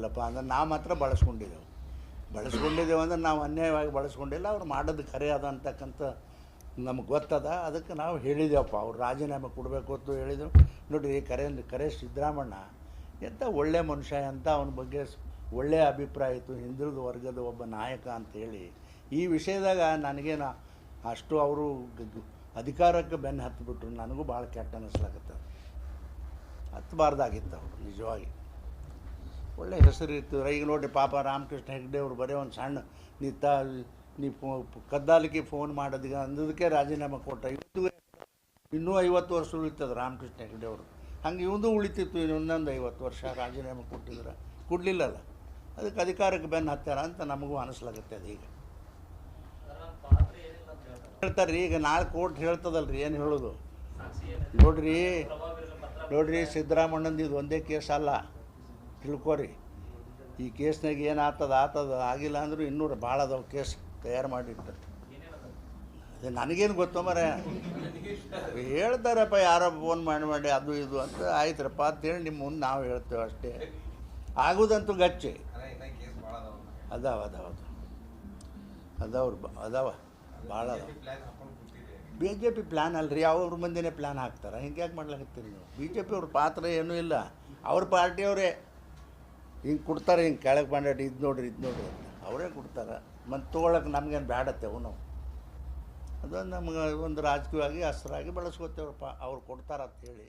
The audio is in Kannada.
ಇಲ್ಲಪ್ಪ ಅಂದ್ರೆ ನಾವು ಮಾತ್ರ ಬಳಸ್ಕೊಂಡಿದ್ದೆವು. ಬಳಸ್ಕೊಂಡಿದ್ದೇವೆ ಅಂದ್ರೆ ನಾವು ಅನ್ಯಾಯವಾಗಿ ಬಳಸ್ಕೊಂಡಿಲ್ಲ, ಅವ್ರು ಮಾಡೋದು ಕರೆ ಅದ ಅಂತಕ್ಕಂಥ ನಮ್ಗೆ ಗೊತ್ತದ. ಅದಕ್ಕೆ ನಾವು ಹೇಳಿದೆವಪ್ಪ ಅವ್ರು ರಾಜೀನಾಮೆ ಕೊಡಬೇಕು ಅಂತ ಹೇಳಿದರು. ನೋಡಿರಿ ಕರೆ ಕರೆ ಸಿದ್ದರಾಮಣ್ಣ, ಎಂಥ ಒಳ್ಳೆ ಮನುಷ್ಯ ಅಂತ ಅವನ ಬಗ್ಗೆ ಒಳ್ಳೆಯ ಅಭಿಪ್ರಾಯ ಇತ್ತು, ಹಿಂದುಳಿದ ವರ್ಗದ ಒಬ್ಬ ನಾಯಕ ಅಂತೇಳಿ ಈ ವಿಷಯದಾಗ ನನಗೇನು ಅಷ್ಟು ಅವರು ಅಧಿಕಾರಕ್ಕೆ ಬೆನ್ನು ಹತ್ತಿಬಿಟ್ರು ನನಗೂ ಭಾಳ ಕೆಟ್ಟ ಅನ್ನಿಸ್ಲಾಗತ್ತೆ ಹತ್ತಬಾರ್ದಾಗಿತ್ತು ಅವರು, ನಿಜವಾಗಿ. ಒಳ್ಳೆ ಹೆಸರು ಇತ್ತು. ಈಗ ನೋಡಿ ಪಾಪ ರಾಮಕೃಷ್ಣ ಹೆಗ್ಡೆ ಅವರು ಬರೀ ಒಂದು ಸಣ್ಣ, ನೀ ತ, ನೀ ಕದ್ದಾಲಿಕೆ ಫೋನ್ ಮಾಡೋದೀಗ ಅಂದದಕ್ಕೆ ರಾಜೀನಾಮೆ ಕೊಟ್ಟ. ಇವತ್ತು ಇನ್ನೂ ಐವತ್ತು ವರ್ಷ ಉಳಿತದೆ ರಾಮಕೃಷ್ಣ ಹೆಗ್ಡೆ ಅವರು ಹಂಗೆ ಇವಂದು ಉಳಿತಿತ್ತು ಇನ್ನೊಂದು ಐವತ್ತು ವರ್ಷ ರಾಜೀನಾಮೆ ಕೊಟ್ಟಿದ್ರೆ. ಕೊಡಲಿಲ್ಲಲ್ಲ. ಅದಕ್ಕೆ ಅಧಿಕಾರಕ್ಕೆ ಬೆನ್ನು ಹತ್ತಾರ ಅಂತ ನಮಗೂ ಅನಿಸ್ಲಾಗತ್ತೆ ಅದು ಈಗ. ಹೇಳ್ತಾರೆ ಈಗ ನಾಳೆ ಕೋರ್ಟ್ ಹೇಳ್ತದಲ್ರಿ ಏನು ಹೇಳೋದು? ನೋಡ್ರಿ ನೋಡ್ರಿ ಸಿದ್ದರಾಮಣ್ಣಂದು ಇದು ಒಂದೇ ಕೇಸ್ ಅಲ್ಲ ತಿಳ್ಕೊರಿ. ಈ ಕೇಸ್ನಾಗ ಏನು ಆತದ ಆತದ ಆಗಿಲ್ಲ ಅಂದರೂ ಇನ್ನೂರು ಭಾಳ ಅದಾವ ಕೇಸ್ ತಯಾರು ಮಾಡಿಟ್ಟು ಅದೇ ನನಗೇನು ಗೊತ್ತು ಮರ. ಹೇಳ್ತಾರಪ್ಪ ಯಾರೋ ಫೋನ್ ಮಾಡಿ ಮಾಡಿ ಅದು, ಇದು ಅಂತ ಆಯ್ತರಪ್ಪ ಅಂತೇಳಿ ನಿಮ್ಮ ಮುಂದೆ ನಾವು ಹೇಳ್ತೇವೆ ಅಷ್ಟೇ. ಆಗೋದಂತೂ ಗಚ್ಚಿ. ಅದಾವ ಅದಾವ ಅದಾವ. ಅದಾವ್ರು ಅದಾವ. ಭಾಳ ಅದಾವ. ಬಿ ಜೆ ಪಿ ಪ್ಲ್ಯಾನ್ ಅಲ್ರಿ, ಅವ್ರ ಮಂದಿನೇ ಪ್ಲ್ಯಾನ್ ಹಾಕ್ತಾರೆ. ಹಿಂಗೆ ಯಾಕೆ ಮಾಡ್ಲಾಕತ್ತೀರಿ ನೀವು? ಬಿ ಜೆ ಪಿ ಅವ್ರ ಪಾತ್ರ ಏನೂ ಇಲ್ಲ. ಅವ್ರ ಪಾರ್ಟಿಯವರೇ. ಹಿಂಗೆ ಕೊಡ್ತಾರೆ, ಹಿಂಗೆ ಕೆಳಗೆ ಬಂಡಾಡಿ ಇದು ನೋಡ್ರಿ ಇದು ನೋಡ್ರಿ ಅಂತ. ಅವರೇ ಕೊಡ್ತಾರೆ. ಮತ್ತು ತೊಗೊಳಕ್ಕೆ ನಮ್ಗೇನು ಬ್ಯಾಡತ್ತೇವು ನಾವು ಅದೊಂದು ನಮ್ಗೆ ಒಂದು ರಾಜಕೀಯವಾಗಿ ಅಸ್ತ್ರಾಗಿ ಬೆಳೆಸ್ಕೊತೇವಪ್ಪ ಅವ್ರು ಅಂತ ಹೇಳಿ.